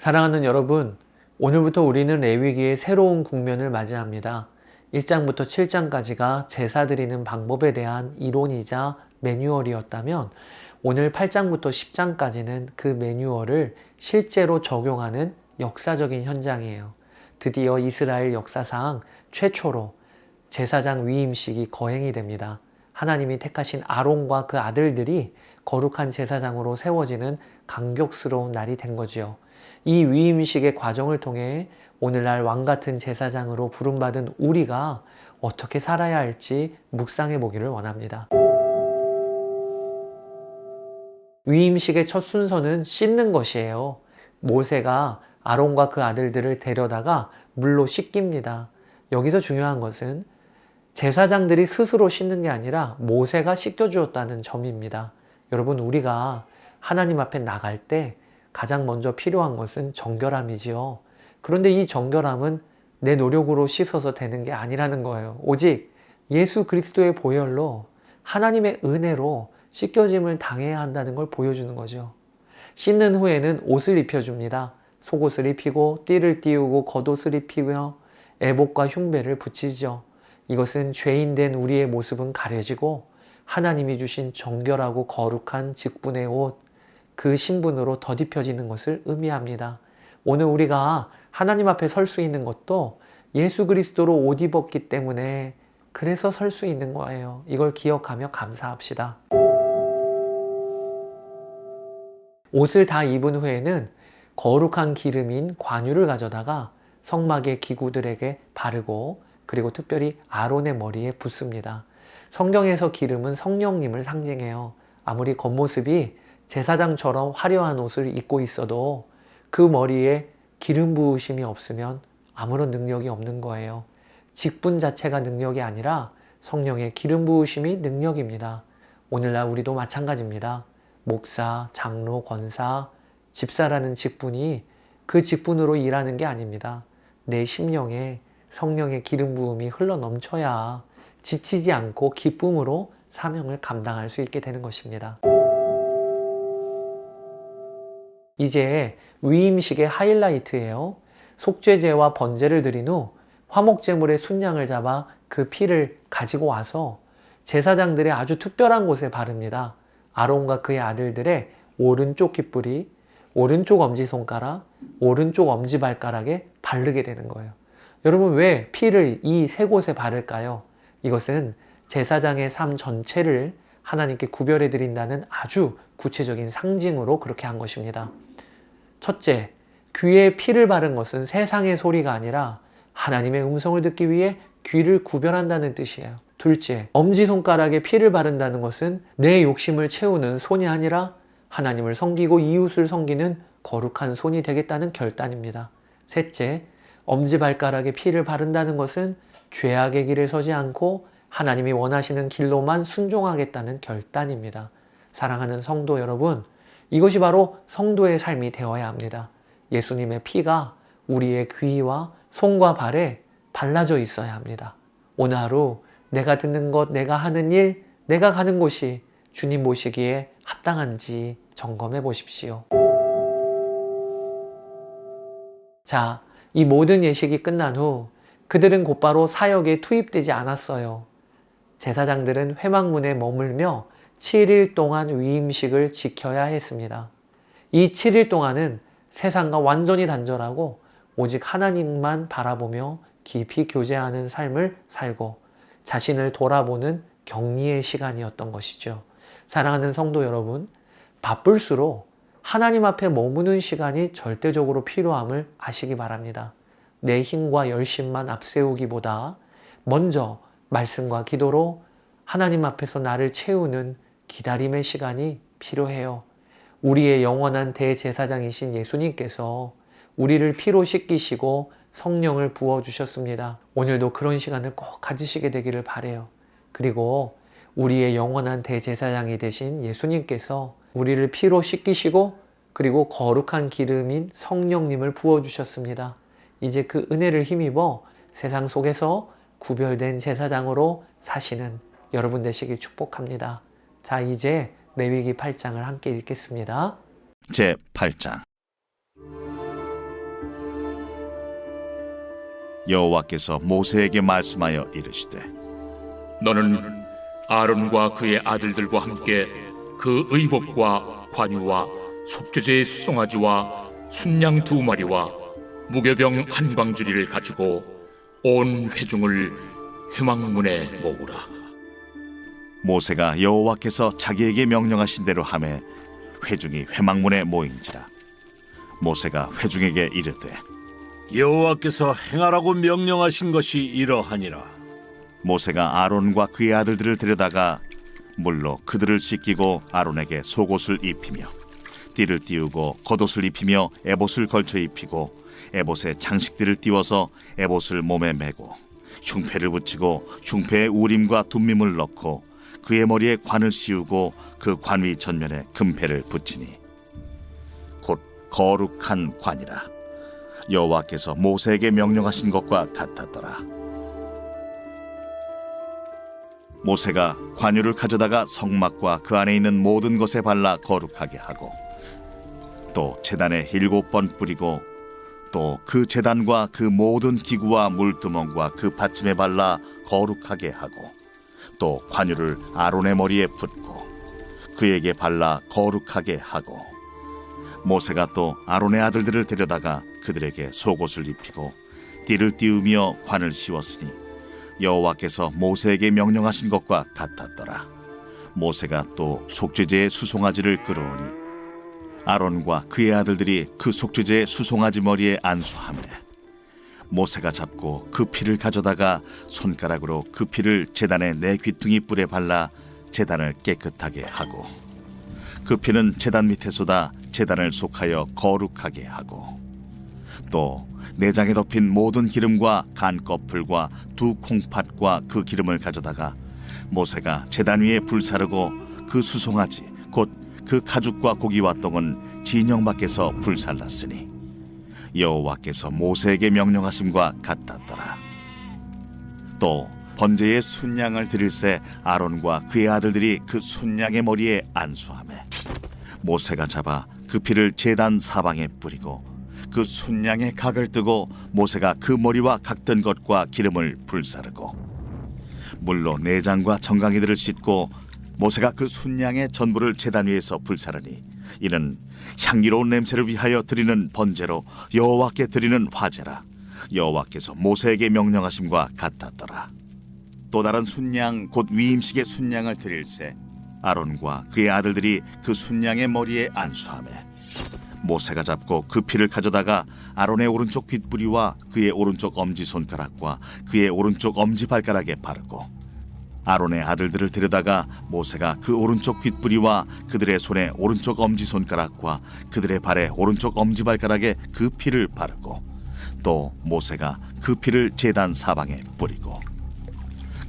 사랑하는 여러분, 오늘부터 우리는 레위기의 새로운 국면을 맞이합니다. 1장부터 7장까지가 제사 드리는 방법에 대한 이론이자 매뉴얼이었다면 오늘 8장부터 10장까지는 그 매뉴얼을 실제로 적용하는 역사적인 현장이에요. 드디어 이스라엘 역사상 최초로 제사장 위임식이 거행이 됩니다. 하나님이 택하신 아론과 그 아들들이 거룩한 제사장으로 세워지는 감격스러운 날이 된 거지요. 이 위임식의 과정을 통해 오늘날 왕 같은 제사장으로 부름받은 우리가 어떻게 살아야 할지 묵상해 보기를 원합니다. 위임식의 첫 순서는 씻는 것이에요. 모세가 아론과 그 아들들을 데려다가 물로 씻깁니다. 여기서 중요한 것은 제사장들이 스스로 씻는 게 아니라 모세가 씻겨주었다는 점입니다. 여러분, 우리가 하나님 앞에 나갈 때 가장 먼저 필요한 것은 정결함이지요. 그런데 이 정결함은 내 노력으로 씻어서 되는 게 아니라는 거예요. 오직 예수 그리스도의 보혈로 하나님의 은혜로 씻겨짐을 당해야 한다는 걸 보여주는 거죠. 씻는 후에는 옷을 입혀줍니다. 속옷을 입히고 띠를 띄우고 겉옷을 입히며 애복과 흉배를 붙이죠. 이것은 죄인된 우리의 모습은 가려지고 하나님이 주신 정결하고 거룩한 직분의 옷, 그 신분으로 덧입혀지는 것을 의미합니다. 오늘 우리가 하나님 앞에 설 수 있는 것도 예수 그리스도로 옷 입었기 때문에 그래서 설 수 있는 거예요. 이걸 기억하며 감사합시다. 옷을 다 입은 후에는 거룩한 기름인 관유를 가져다가 성막의 기구들에게 바르고 그리고 특별히 아론의 머리에 붓습니다. 성경에서 기름은 성령님을 상징해요. 아무리 겉모습이 제사장처럼 화려한 옷을 입고 있어도 그 머리에 기름 부으심이 없으면 아무런 능력이 없는 거예요. 직분 자체가 능력이 아니라 성령의 기름 부으심이 능력입니다. 오늘날 우리도 마찬가지입니다. 목사, 장로, 권사, 집사라는 직분이 그 직분으로 일하는 게 아닙니다. 내 심령에 성령의 기름 부음이 흘러 넘쳐야 지치지 않고 기쁨으로 사명을 감당할 수 있게 되는 것입니다. 이제 위임식의 하이라이트예요. 속죄제와 번제를 드린 후 화목제물의 순양을 잡아 그 피를 가지고 와서 제사장들의 아주 특별한 곳에 바릅니다. 아론과 그의 아들들의 오른쪽 깃뿌리, 오른쪽 엄지손가락, 오른쪽 엄지발가락에 바르게 되는 거예요. 여러분 왜 피를 이 세 곳에 바를까요? 이것은 제사장의 삶 전체를 하나님께 구별해 드린다는 아주 구체적인 상징으로 그렇게 한 것입니다. 첫째, 귀에 피를 바른 것은 세상의 소리가 아니라 하나님의 음성을 듣기 위해 귀를 구별한다는 뜻이에요. 둘째, 엄지손가락에 피를 바른다는 것은 내 욕심을 채우는 손이 아니라 하나님을 섬기고 이웃을 섬기는 거룩한 손이 되겠다는 결단입니다. 셋째, 엄지발가락에 피를 바른다는 것은 죄악의 길에 서지 않고 하나님이 원하시는 길로만 순종하겠다는 결단입니다. 사랑하는 성도 여러분, 이것이 바로 성도의 삶이 되어야 합니다. 예수님의 피가 우리의 귀와 손과 발에 발라져 있어야 합니다. 오늘 하루 내가 듣는 것, 내가 하는 일, 내가 가는 곳이 주님 모시기에 합당한지 점검해 보십시오. 자, 이 모든 예식이 끝난 후 그들은 곧바로 사역에 투입되지 않았어요. 제사장들은 회막문에 머물며 7일 동안 위임식을 지켜야 했습니다. 이 7일 동안은 세상과 완전히 단절하고 오직 하나님만 바라보며 깊이 교제하는 삶을 살고 자신을 돌아보는 격리의 시간이었던 것이죠. 사랑하는 성도 여러분, 바쁠수록 하나님 앞에 머무는 시간이 절대적으로 필요함을 아시기 바랍니다. 내 힘과 열심만 앞세우기보다 먼저 말씀과 기도로 하나님 앞에서 나를 채우는 기다림의 시간이 필요해요. 우리의 영원한 대제사장이신 예수님께서 우리를 피로 씻기시고 성령을 부어주셨습니다. 오늘도 그런 시간을 꼭 가지시게 되기를 바래요. 그리고 우리의 영원한 대제사장이 되신 예수님께서 우리를 피로 씻기시고 그리고 거룩한 기름인 성령님을 부어주셨습니다. 이제 그 은혜를 힘입어 세상 속에서 구별된 제사장으로 사시는 여러분 되시길 축복합니다. 자, 이제 레위기 8장을 함께 읽겠습니다. 제 8장 여호와께서 모세에게 말씀하여 이르시되 너는 아론과 그의 아들들과 함께 그 의복과 관유와 속죄제의 수송아지와 순양 두 마리와 무교병 한광주리를 가지고 온 회중을 회망문에 모으라. 모세가 여호와께서 자기에게 명령하신 대로 하매 회중이 회막문에 모인지라 모세가 회중에게 이르되 여호와께서 행하라고 명령하신 것이 이러하니라. 모세가 아론과 그의 아들들을 데려다가 물로 그들을 씻기고 아론에게 속옷을 입히며 띠를 띄우고 겉옷을 입히며 에봇을 걸쳐 입히고 에봇에 장식들을 띄워서 에봇을 몸에 메고 흉패를 붙이고 흉패에 우림과 둠밈을 넣고 그의 머리에 관을 씌우고 그 관위 전면에 금패를 붙이니 곧 거룩한 관이라 여호와께서 모세에게 명령하신 것과 같았더라. 모세가 관유를 가져다가 성막과 그 안에 있는 모든 것에 발라 거룩하게 하고 또 제단에 일곱 번 뿌리고 또그 제단과 그 모든 기구와 물두멍과 그 받침에 발라 거룩하게 하고 또 관유를 아론의 머리에 붓고 그에게 발라 거룩하게 하고 모세가 또 아론의 아들들을 데려다가 그들에게 속옷을 입히고 띠를 띄우며 관을 씌웠으니 여호와께서 모세에게 명령하신 것과 같았더라. 모세가 또 속죄제의 수송아지를 끌어오니 아론과 그의 아들들이 그 속죄제의 수송아지 머리에 안수하며 모세가 잡고 그 피를 가져다가 손가락으로 그 피를 제단의 네 귀퉁이 뿔에 발라 제단을 깨끗하게 하고 그 피는 제단 밑에 쏟아 제단을 속하여 거룩하게 하고 또 내장에 덮인 모든 기름과 간 껍풀과 두 콩팥과 그 기름을 가져다가 모세가 제단 위에 불사르고 그 수송아지 곧 그 가죽과 고기와 똥은 진영 밖에서 불살랐으니 여호와께서 모세에게 명령하심과 같았더라. 또 번제의 순양을 드릴새 아론과 그의 아들들이 그 순양의 머리에 안수하매 모세가 잡아 그 피를 제단 사방에 뿌리고 그 순양의 각을 뜨고 모세가 그 머리와 각든 것과 기름을 불사르고 물로 내장과 정강이들을 씻고 모세가 그 순양의 전부를 제단 위에서 불사르니 이는 향기로운 냄새를 위하여 드리는 번제로 여호와께 드리는 화제라. 여호와께서 모세에게 명령하심과 같았더라. 또 다른 순양 곧 위임식의 순양을 드릴새 아론과 그의 아들들이 그 순양의 머리에 안수하매 모세가 잡고 그 피를 가져다가 아론의 오른쪽 귓부리와 그의 오른쪽 엄지 손가락과 그의 오른쪽 엄지 발가락에 바르고 아론의 아들들을 데려다가 모세가 그 오른쪽 귓부리와 그들의 손에 오른쪽 엄지 손가락과 그들의 발에 오른쪽 엄지 발가락에 그 피를 바르고 또 모세가 그 피를 제단 사방에 뿌리고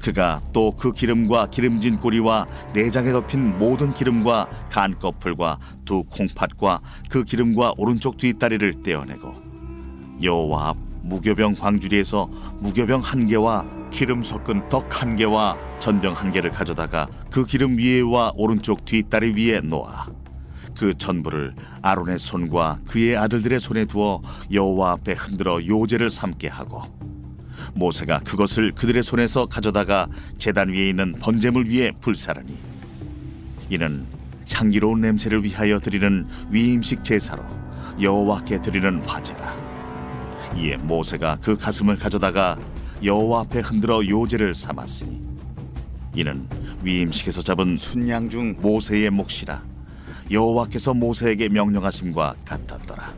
그가 또 그 기름과 기름진 꼬리와 내장에 덮인 모든 기름과 간 껍풀과 두 콩팥과 그 기름과 오른쪽 뒷다리를 떼어내고 여호와 앞 무교병 광주리에서 무교병 한 개와 기름 섞은 떡한 개와 전병 한 개를 가져다가 그 기름 위에와 오른쪽 뒷다리 위에 놓아 그 전부를 아론의 손과 그의 아들들의 손에 두어 여호와 앞에 흔들어 요제를 삼게 하고 모세가 그것을 그들의 손에서 가져다가 제단 위에 있는 번제물 위에 불사르니 이는 향기로운 냄새를 위하여 드리는 위임식 제사로 여호와께 드리는 화제라. 이에 모세가 그 가슴을 가져다가 여호와 앞에 흔들어 요제를 삼았으니 이는 위임식에서 잡은 순양 중 모세의 몫이라 여호와께서 모세에게 명령하심과 같았더라.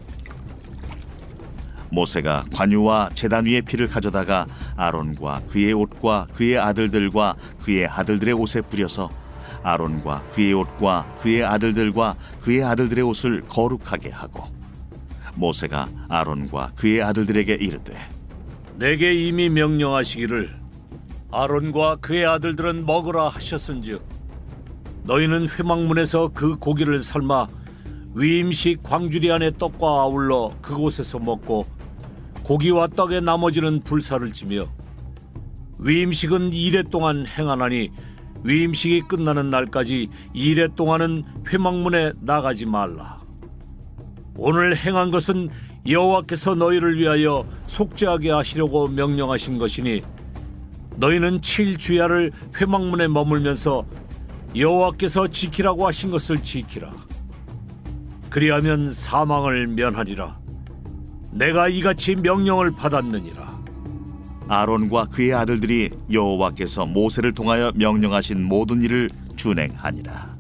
모세가 관유와 제단 위의 피를 가져다가 아론과 그의 옷과 그의 아들들과 그의 아들들의 옷에 뿌려서 아론과 그의 옷과 그의 아들들과 그의 아들들의 옷을 거룩하게 하고 모세가 아론과 그의 아들들에게 이르되 내게 이미 명령하시기를 아론과 그의 아들들은 먹으라 하셨은즉 너희는 회막문에서 그 고기를 삶아 위임식 광주리 안의 떡과 아울러 그곳에서 먹고 고기와 떡의 나머지는 불사를 지며 위임식은 이래 동안 행하나니 위임식이 끝나는 날까지 이래 동안은 회막문에 나가지 말라. 오늘 행한 것은 여호와께서 너희를 위하여 속죄하게 하시려고 명령하신 것이니 너희는 7주야를 회막문에 머물면서 여호와께서 지키라고 하신 것을 지키라. 그리하면 사망을 면하리라. 내가 이같이 명령을 받았느니라. 아론과 그의 아들들이 여호와께서 모세를 통하여 명령하신 모든 일을 준행하니라.